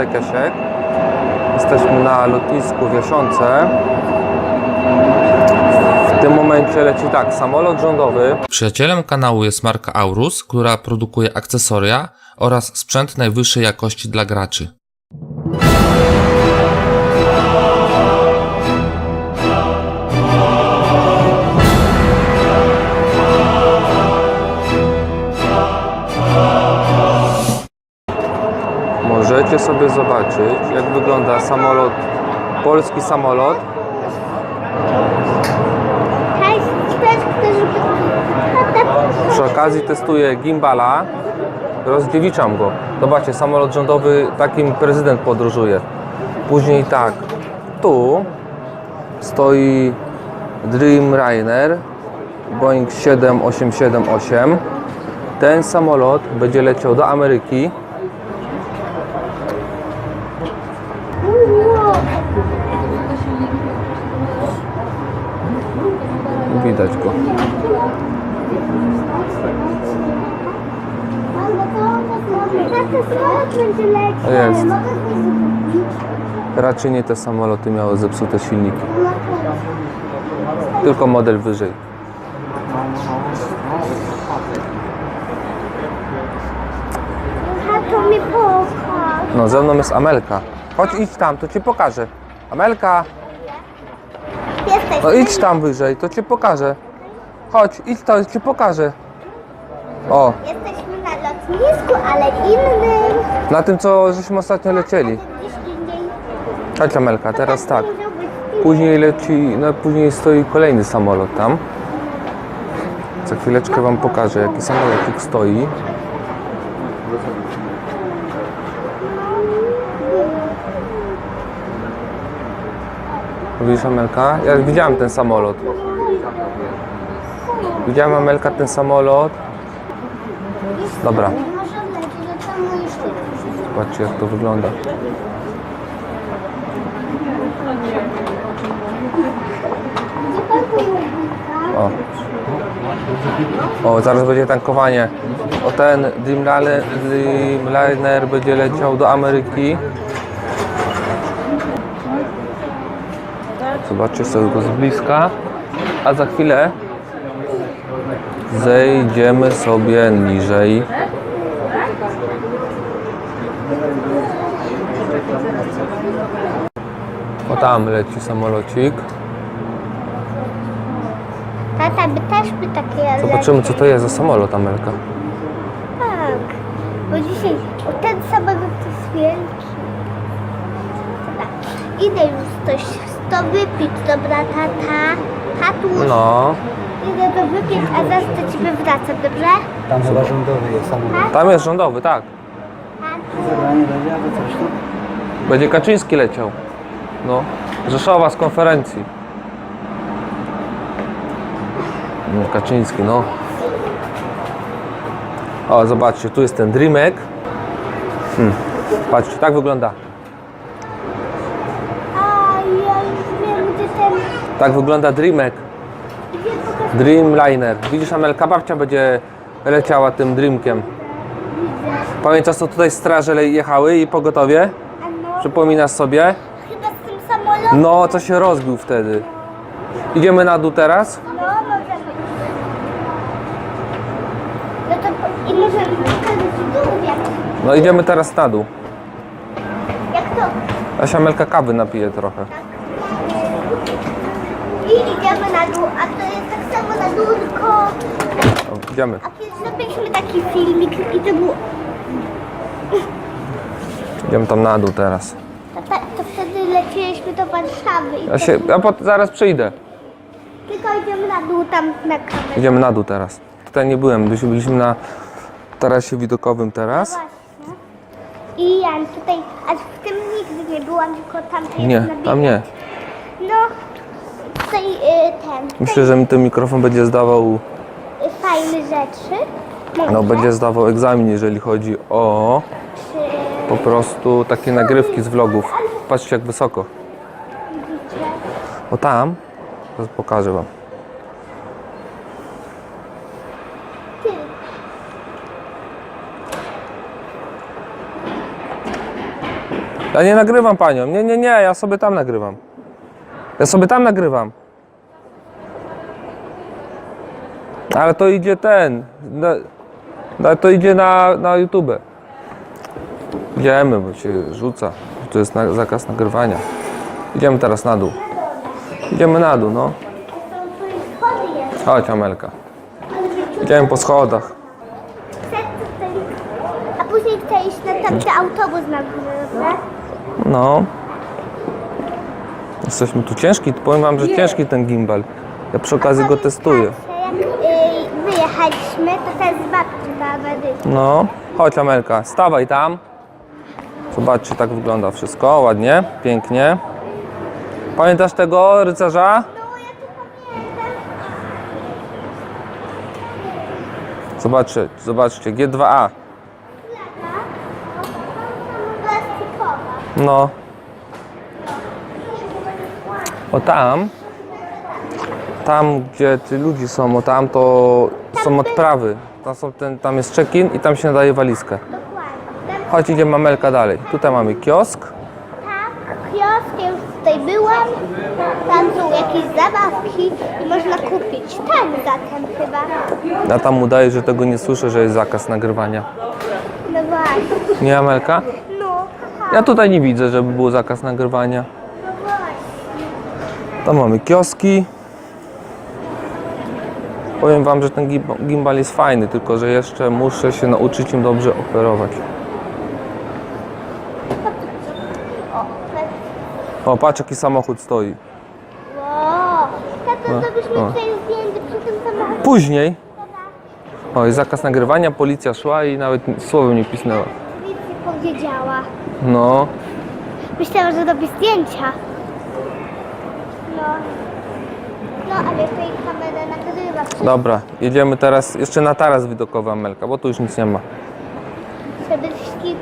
Kasiek. Jesteśmy na lotnisku Wieszące. W tym momencie leci tak, samolot rządowy. Przyjacielem kanału jest marka Aurus, która produkuje akcesoria oraz sprzęt najwyższej jakości dla graczy. Możecie sobie zobaczyć, jak wygląda samolot, polski samolot. Przy okazji testuję gimbala, rozdziewiczam go. Zobaczcie, samolot rządowy, takim prezydent podróżuje. Później tak, tu stoi Dreamliner Boeing 7878. Ten samolot będzie leciał do Ameryki. Widać go. Tata, samolot będzie leciał. Jest. Mogę coś zrobić? Raczej nie te samoloty miały zepsute silniki, pewno. tylko model wyżej. Tato mi pokaż. No, ze mną jest Amelka. Chodź, idź tam, to ci pokażę. Amelka, Jesteś. no idź tam wyżej, to ci pokażę. Chodź, idź tam, ci pokażę. O, lotnisku, ale innym. na tym, co żeśmy ostatnio lecieli. Gdzieś indziej. Chodź, Amelka, teraz tak. Później leci, no później stoi kolejny samolot tam. Za chwileczkę wam pokażę, jaki samolot stoi. Widzisz Amelka? Ja widziałem ten samolot. Widziałem Amelka ten samolot. Dobra, zobaczcie jak to wygląda. Wujka? O. o, zaraz będzie tankowanie. O ten Dreamliner będzie leciał do Ameryki. Zobaczcie sobie go z bliska. A za chwilę zejdziemy sobie niżej. O tam leci samolocik. Tata by też by takie Zobaczymy co to jest za samolot Amelka. Tak. Bo dzisiaj o, ten samolot jest wielki. Dobra. Idę już coś to wypić, dobra tata. Tatuś, No, idę to wypić, a zaraz do ciebie wracam, dobrze? Tam chyba rządowy jest samolot. tam jest rządowy, tak. Zebranie będzie albo coś tu? Będzie Kaczyński leciał. No. Rzeszowa z konferencji. No, Kaczyński, no. O, zobaczcie, tu jest ten Dreamek. Hmm. Patrzcie, tak wygląda. A ja już wiem, gdzie ten... Tak wygląda Dreamek. Dreamliner. Widzisz, Amelka babcia będzie leciała tym Dreamkiem. Pamiętasz, co tutaj straże jechały i pogotowie? No, Przypominasz sobie? chyba z tym samolotem. No, co się rozbił wtedy. Idziemy na dół teraz? No, możemy. No to i możemy dół, No, idziemy teraz na dół. jak to. Asia Melka kawy napije trochę. I idziemy na dół, a to O, idziemy. A kiedyś zrobiliśmy taki filmik i to było... Idziemy tam na dół teraz. To, ta- to wtedy lecieliśmy do Warszawy i Ja się, ja pot, zaraz przyjdę. tylko idziemy na dół tam na kamerę. Idziemy na dół teraz. Tutaj nie byłem, byliśmy, byliśmy na tarasie widokowym teraz. Właśnie. I ja tutaj, a w tym nigdy nie byłam, tylko tam Nie, tam nie. Tutaj y, ten, Myślę, że mi ten mikrofon będzie zdawał, y, fajne rzeczy. No będzie zdawał egzamin, jeżeli chodzi o Czy po prostu takie nagrywki z vlogów. Patrzcie jak wysoko. widzicie? O tam, teraz pokażę wam. Ty. Ja nie nagrywam panią. Nie, nie, nie, ja sobie tam nagrywam. Ja sobie tam nagrywam. Ale to idzie ten. Na, to idzie na, na YouTube. Idziemy, bo się rzuca. Tu jest na, zakaz nagrywania. Idziemy teraz na dół. Idziemy na dół, no. Chodź, Amelka. Idziemy po schodach. A później chcę iść na tamty autobus na górę, dobra? No. Jesteśmy tu ciężki. Powiem wam, że ciężki ten gimbal. Ja przy okazji go testuję. Jak y, wyjechaliśmy, to też z babci babady. No. Chodź, Amelka. Stawaj tam. Zobaczcie, tak wygląda wszystko. Ładnie, pięknie. Pamiętasz tego rycerza? No, ja to pamiętam. Zobaczcie, zobaczcie. G2A. Plastikowa. No. O tam, tam gdzie ci ludzie są, o tam to są odprawy. Tam, są ten, tam jest check-in i tam się nadaje walizkę. Dokładnie. Tam, Chodź, idziemy Amelka dalej. Tutaj mamy kiosk. tak, kiosk, ja już tutaj byłam. Tam są jakieś zabawki i można kupić. Tak zatem chyba. Ja tam udaję, że tego nie słyszę, że jest zakaz nagrywania. No właśnie. Nie Amelka? No, haha. Ja tutaj nie widzę, żeby był zakaz nagrywania. No właśnie. Tam mamy kioski. Powiem wam, że ten gim- gimbal jest fajny, tylko że jeszcze muszę się nauczyć im dobrze operować. O, patrz jaki samochód stoi. Wow. Tato, zrobiliśmy o. tutaj zdjęcie przy tym samochodzie. Później, o, jest zakaz nagrywania, policja szła i nawet słowem nie pisnęła. Nic nie powiedziała. No, Myślałam, że robi zdjęcia. No. No, ale tutaj kamera nagrywa wszystko. dobra, jedziemy teraz jeszcze na taras widokowy Amelka, bo tu już nic nie ma. Przede wszystkim,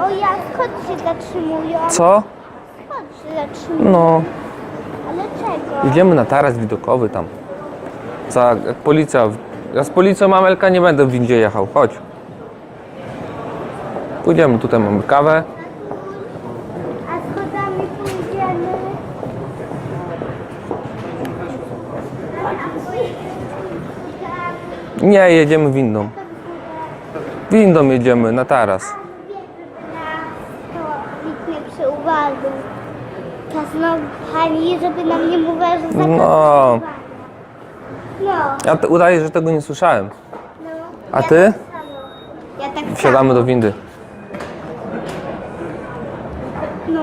o ja, skąd się zatrzymują? Co? Skąd się zatrzymują? No, Ale czego? jedziemy na taras widokowy tam. Za, jak policja, ja z policją Amelka nie będę w windzie jechał, chodź. Pójdziemy, tutaj mamy kawę. A schodami pójdziemy. Nie, jedziemy windą. Windą jedziemy na taras. Znowu pani, żeby nam nie mówiła, że No. No. Ja te, udaję, że tego nie słyszałem. no. A ja ty? Tak samo. ja tak Wsiadamy samo. do windy. No.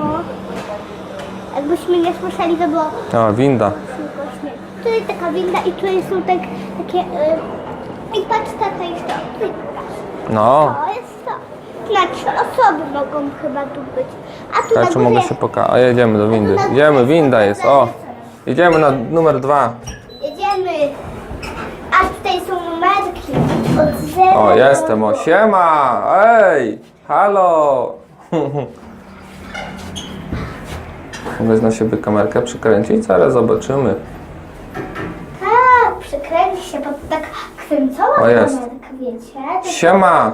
Jakbyśmy nie słyszeli, to było A, winda. Tu jest taka winda i tutaj są tak, takie... Y, I patrz, tata jest to. Tu jest pokaż. No, To jest to. Na trzy osoby mogą chyba tu być. A tu ja na czy górze... mogę się pokazać? A jedziemy do windy. Idziemy, winda jest. O, idziemy na numer dwa. Jedziemy. A tutaj są numerki. Od zera O, do- jestem. O, siema. Ej, halo. Mogę na siebie kamerkę przykręcić? Zaraz zobaczymy. Tak, przykręci się, bo to tak O, jest. kamerka, wiecie? Tak, Siema.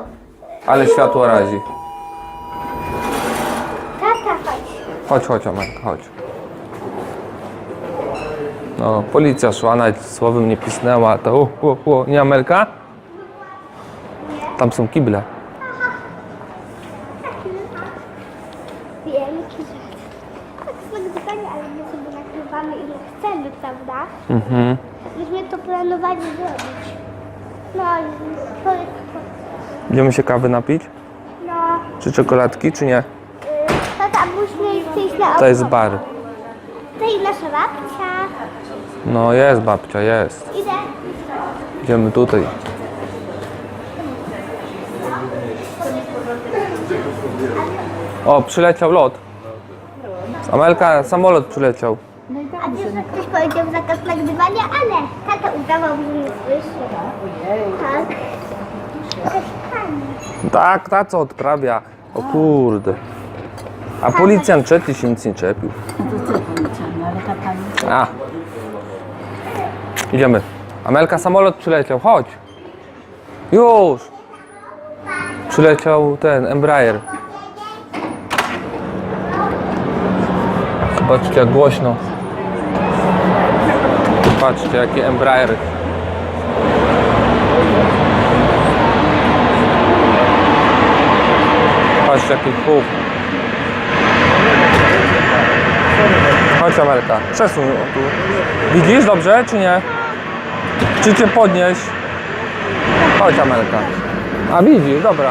Ale światło razi. Tata, chodź. Chodź, chodź, Amelka, chodź. No, policja szła, nawet słowem nie pisnęła, to u, u, u. nie Amelka? Tam są kible. Wielki żart. Tak z nagrywania, ale my sobie nagrywamy ile chcemy, prawda? Mhm. Myśmy to planowali zrobić. No, i to jest... Idziemy się kawy napić? No, Czy czekoladki, czy nie? y, tata, musimy przejść na To jest bar. Tutaj nasza babcia. No jest babcia, jest. Idę. Idziemy tutaj. O, przyleciał lot. Amelka, samolot przyleciał. A wiesz, że ktoś powiedział zakaz nagrywania, ale tata udawał, że nie słyszy. Tak. Tak, ta co odprawia. O kurde. A policjant trzeci się nic nie czepił. A. Idziemy. Amelka, samolot przyleciał, chodź. Już. Przyleciał ten Embraer. Zobaczcie jak głośno. Patrzcie jakie Embraery. Patrzcie jaki huk. Chodź Amelka, przesuń tu. Widzisz dobrze czy nie? Czy cię podnieść? Chodź Amelka. A widzisz, dobra.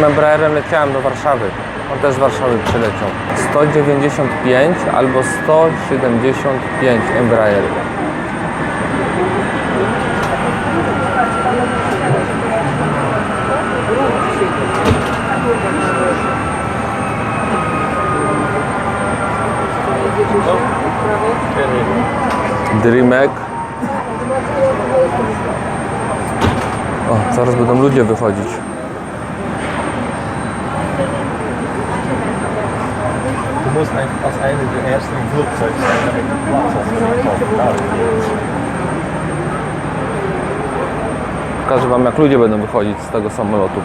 Tym Embraerem leciałem do Warszawy. On też z Warszawy przyleciał. 195 albo 175 Embraer. Dreamek. O, zaraz będą ludzie wychodzić. Du musst ein, aus einem der ersten im sein, damit du Platz hast. Pokażę Wam jak ludzie będą wychodzić z tego samolotu.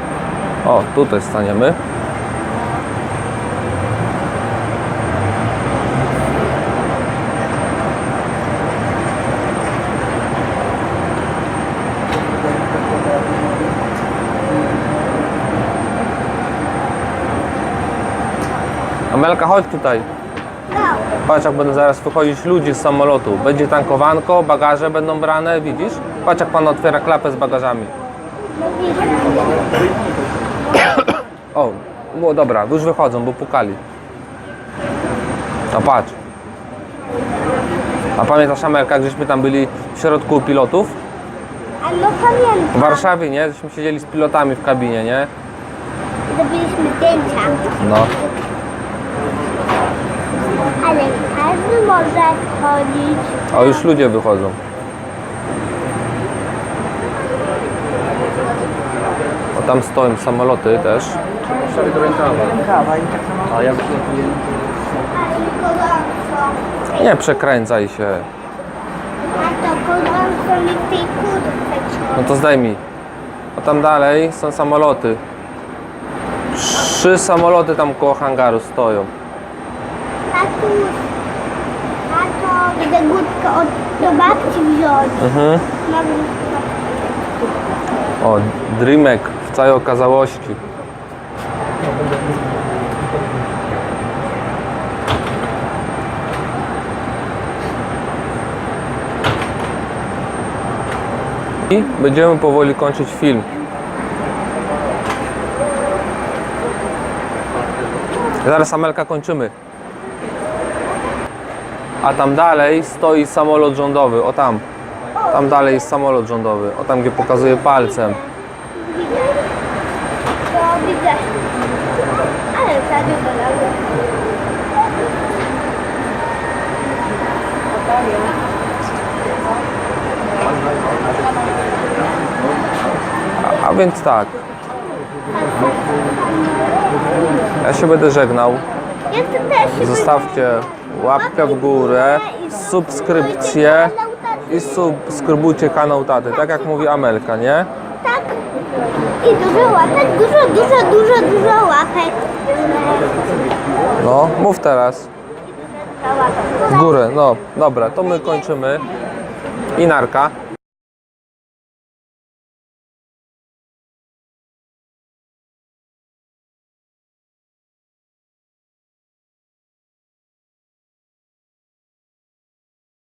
O, tutaj staniemy. Amelka, chodź tutaj. Patrz, jak będą zaraz wychodzić ludzie z samolotu. Będzie tankowanko, bagaże będą brane, widzisz? Patrz, jak pan otwiera klapę z bagażami. O, było dobra, już wychodzą, bo pukali. No patrz. A pamiętasz Amelka, gdzieśmy tam byli w środku pilotów? A no pamiętam. W Warszawie, nie? Żeśmy siedzieli z pilotami w kabinie, nie? Zrobiliśmy zdjęcia. No. Ale każdy może chodzić. O, już ludzie wychodzą. O, tam stoją samoloty też. A ja. Nie przekręcaj się. A to w tej No to zdejmij. A tam dalej są samoloty. Trzy samoloty tam koło hangaru stoją. Tatuś, tato, idę górkę od do babci wziąć. Mhm. O, Dreamek w całej okazałości. I będziemy powoli kończyć film. Zaraz Amelka kończymy. A tam dalej stoi samolot rządowy. O tam. Tam dalej jest samolot rządowy. O tam, gdzie pokazuje palcem. widzę. Ale. A, a więc tak. Ja się będę żegnał. Zostawcie łapkę w górę, subskrypcję i subskrybujcie kanał Taty, tak jak mówi Amelka, nie? Tak. I dużo łapek, dużo, dużo, dużo, dużo łapek. No, mów teraz. W górę, no, dobra, to my kończymy. I narka.